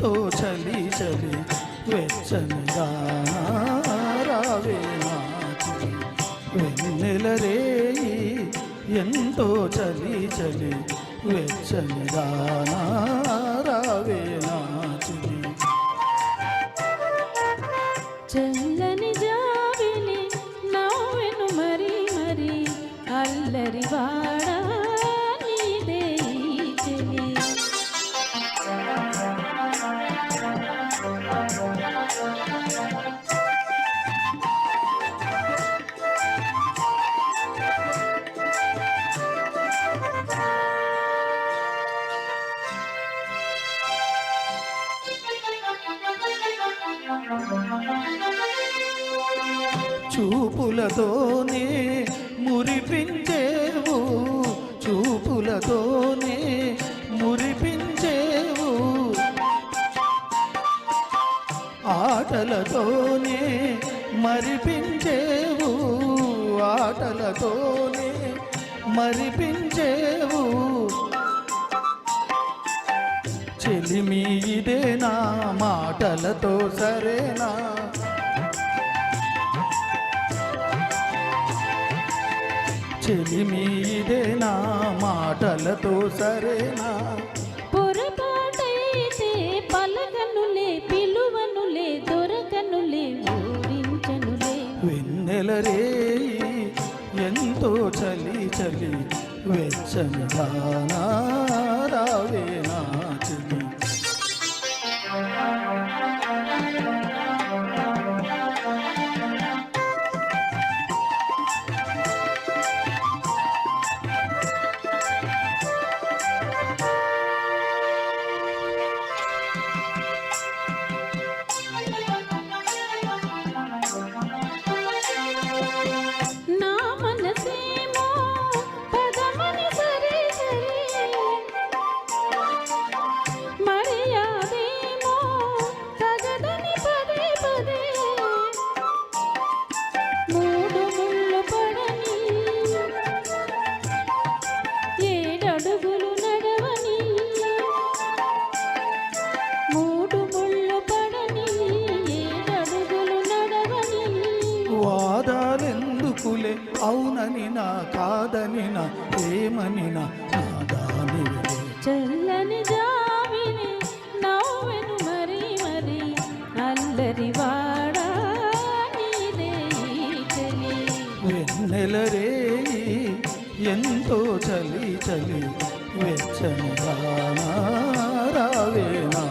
ఎంతో చలి చలి వెచ్చని రావే నాచి వెన్నెల రేయి ఎంతో చలి చలి వెచ్చని రావే నాచి చల్లని జావిలి నా వెను మరి మరి అల్లరి వా చూపులతోనే మురిపించేవు. చూపులతోనే మురిపించేవు. ఆటలతోనే మరిపించేవు. ఆటలతోనే మరిపించేవు. చెలిమి ఇదేనా? మాటలతో సరేనా? చెలిమి ఇదేనా మాటలతో సరేనా? పొరపాటైతే పలకనులే పిలువనులే దొరకనులే ఊరించనులే. వెన్నెల రేయి ఎంతో చలి చలి వెచ్చని దానా వాదాలెందుకులే? అవునని నా కాదని నా ఏమని నా దాని చల్లని జావిని నవ్వెను మరి మరి అల్లరి నెలరేయి ఎంతో చలి చలి వెచ్చని దానా రావే నా